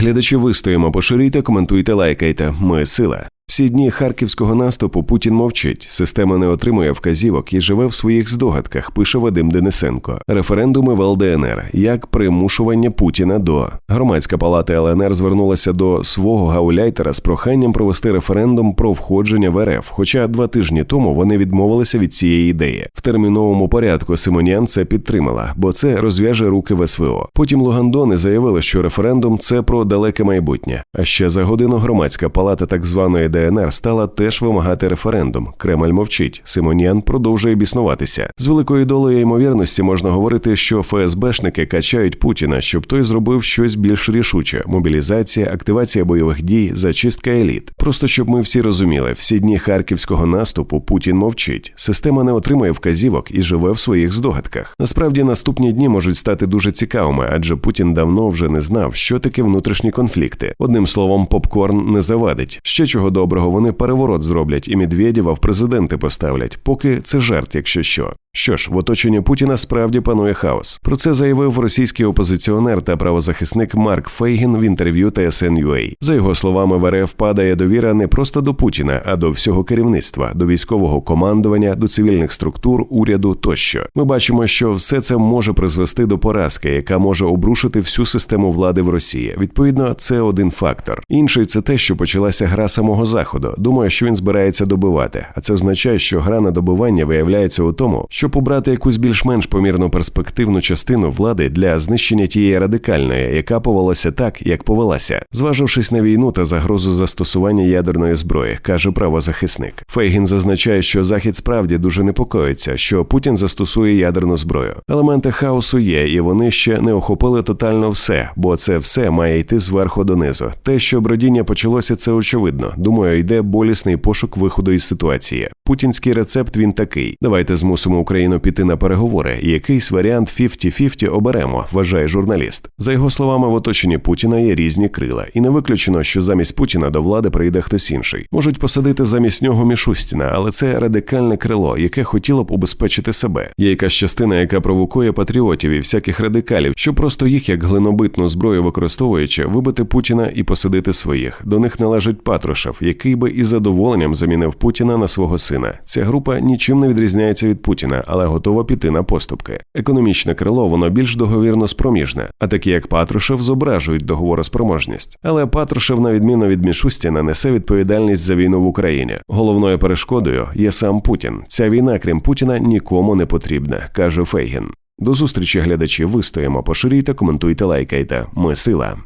Глядачі вистоїмо, поширюйте, коментуйте, лайкайте. Ми сила. Всі дні харківського наступу Путін мовчить. Система не отримує вказівок і живе в своїх здогадках. Пише Вадим Денисенко. Референдуми в ЛДНР як примушування Путіна до громадська палата ЛНР звернулася до свого гауляйтера з проханням провести референдум про входження в РФ. Хоча два тижні тому вони відмовилися від цієї ідеї. В терміновому порядку Симоніан це підтримала, бо це розв'яже руки в СВО. Потім Лугандони заявили, що референдум це про далеке майбутнє. А ще за годину громадська палата так званої ДНР стала теж вимагати референдум. Кремль мовчить. Симоніан продовжує біснуватися. З великою долею ймовірності можна говорити, що ФСБшники качають Путіна, щоб той зробив щось більш рішуче: мобілізація, активація бойових дій, зачистка еліт. Просто щоб ми всі розуміли, всі дні харківського наступу Путін мовчить. Система не отримує вказівок і живе в своїх здогадках. Насправді наступні дні можуть стати дуже цікавими, адже Путін давно вже не знав, що таке внутрішні конфлікти. Одним словом, попкорн не завадить. Ще чого доброго, вони переворот зроблять і Медведєва в президенти поставлять, поки це жарт, якщо що. Що ж, в оточенні Путіна справді панує хаос. Про це заявив російський опозиціонер та правозахисник Марк Фейгін в інтерв'ю TSN.ua. За його словами, в РФ падає довіра не просто до Путіна, а до всього керівництва, до військового командування, до цивільних структур, уряду тощо. Ми бачимо, що все це може призвести до поразки, яка може обрушити всю систему влади в Росії. Відповідно, це один фактор. Інший це те, що почалася гра самого заходу. Думаю, що він збирається добивати. А це означає, що гра на добивання виявляється у тому, щоб обрати якусь більш-менш помірно перспективну частину влади для знищення тієї радикальної, яка повелася так, як повелася, зважившись на війну та загрозу застосування ядерної зброї, каже правозахисник. Фейгін зазначає, що захід справді дуже непокоїться, що Путін застосує ядерну зброю. Елементи хаосу є, і вони ще не охопили тотально все, бо це все має йти зверху донизу. Те, що бродіння почалося, це очевидно. Думаю, йде болісний пошук виходу із ситуації. Путінський рецепт він такий: давайте змусимо Україну піти на переговори. і Якийсь варіант 50-50 оберемо, вважає журналіст. За його словами, в оточенні Путіна є різні крила, і не виключено, що замість Путіна до влади прийде хтось інший. Можуть посадити замість нього Мішустіна, але це радикальне крило, яке хотіло б убезпечити себе. Є якась частина, яка провокує патріотів і всяких радикалів, що просто їх як глинобитну зброю використовуючи, вибити Путіна і посадити своїх. До них належить Патрушев, який би із задоволенням замінив Путіна на свого сина. Ця група нічим не відрізняється від Путіна, але готова піти на поступки. Економічне крило воно більш договірно спроміжне, а такі як Патрушев зображують договороспроможність. Але Патрушев, на відміну від Мішустіна, несе відповідальність за війну в Україні. Головною перешкодою є сам Путін. Ця війна, крім Путіна, нікому не потрібна, каже Фейгін. До зустрічі глядачі. Вистоїмо, поширюйте, коментуйте, лайкайте. Ми сила.